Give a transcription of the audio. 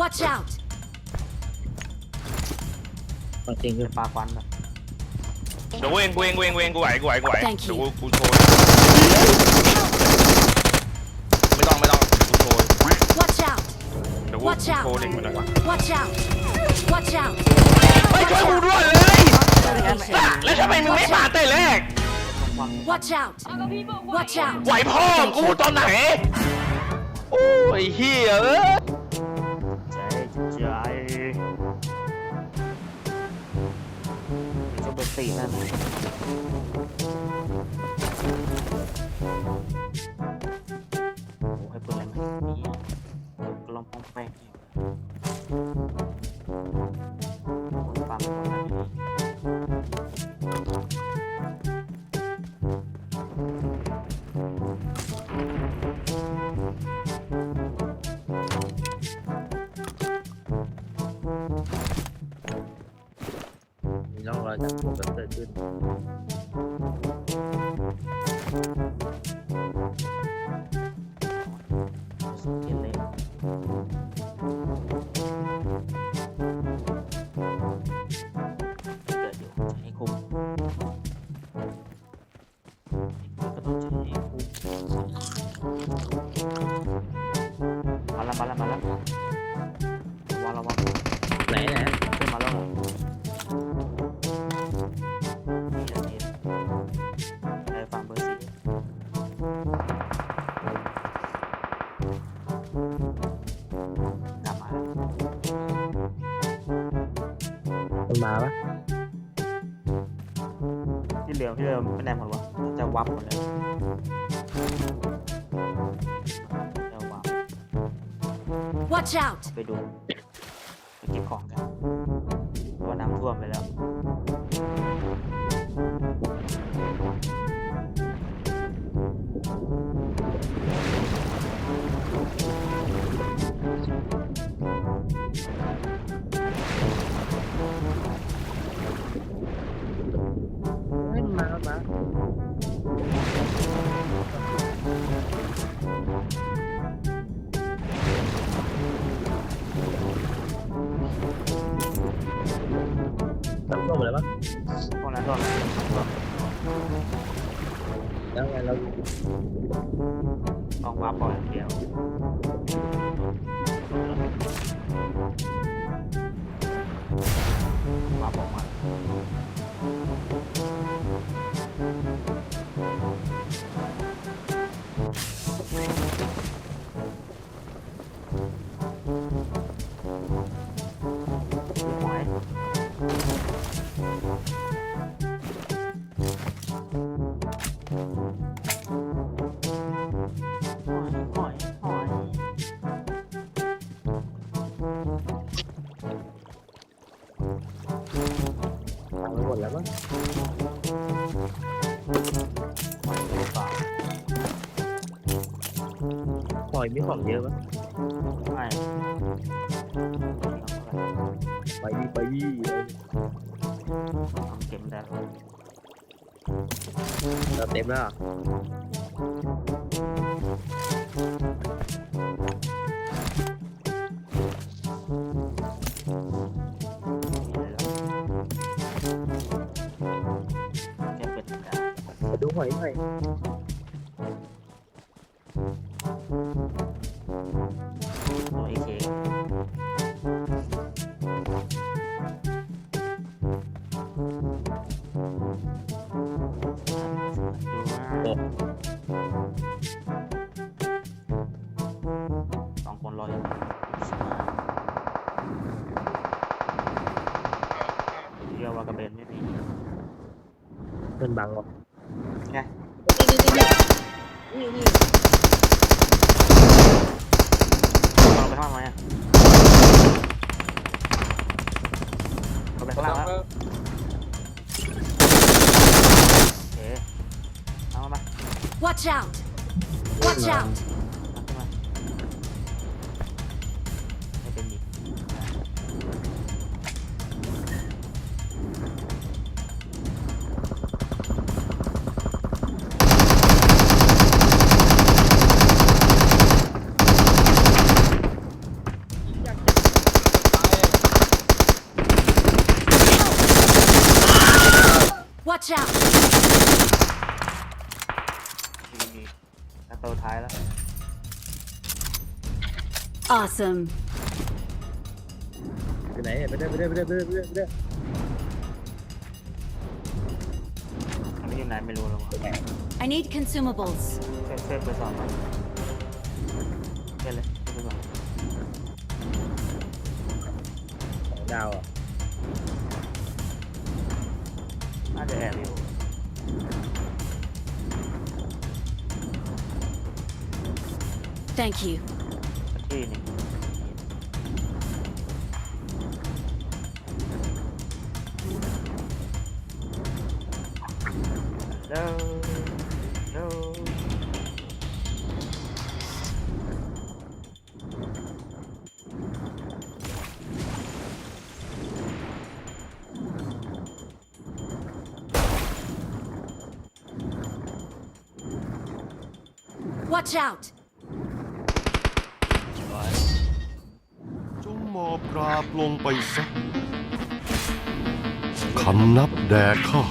Watch out! บางจริงคือปลาควันแบบเดี๋ยวกูเองกูเองกูเองกูเองกูไหวกูไหวกูไหว Thank you เดี๋ยวกูกูโชว์ไม่ต้องไม่ต้องกูโชว์ Watch out! เดี๋ยวกู Watch out โชว์เด็กมันหน่อย Watch out! Watch out! เฮ้ยช่วยกูด้วยเลยอะแล้วทำไมมึงไม่มาแต่แรก Watch out! Watch out! ไหวพ่อกูตอนไหน โอ้ยเฮียเอ้ย จ จากพวกแบบเกิดขึ้นสังเกิดอยู่ให้คุ้มก็ต้องจะให้คุ้มมาแล้วมาแล้วมาแล้ววางระวังไหนไหน กลับมามันมาปะที่เหลือที่เหลือไม่ได้หมดวะจะวับหมดเลยจะวับ Watch out! ไปดูไปเก็บของกันเพราะว่าน้ำท่วมไปแล้ว ตั้งตัวหมดเลยปะพวกนั้นท่วมท่วมแล้วไงเราต้องวับก่อนอย่างเดียว อยมีของเยอะปะไม่ไปดีไปดีทำเข็มได้เราเต็มแล้วเหรอแค่เป็นได้ไปดูหอยหน่อย ว่ากระเบนไม่มีเพื่อนบังวะไงเราไปข้างล่างไหมอะเราไปข้างล่างแล้วโอเคเอามามา Watch out! Watch out! Watch out! ดีดีแล้วตัวท้ายแล้ว Awesome. ไปไหนไปได้ไปได้ไปได้ไปได้ไปได้ไปได้อันนี้อยู่ไหนไม่รู้แล้ววะ I need consumables. เส้นเส้นไปสองมั้งเส้นเลยเส้นไปสองสองดาวอะ น่าจะแอบอยู่ Thank you. สักที่หนึง No, no. Watch out จงมอบราบลงไปซะคำนับแด่ข้า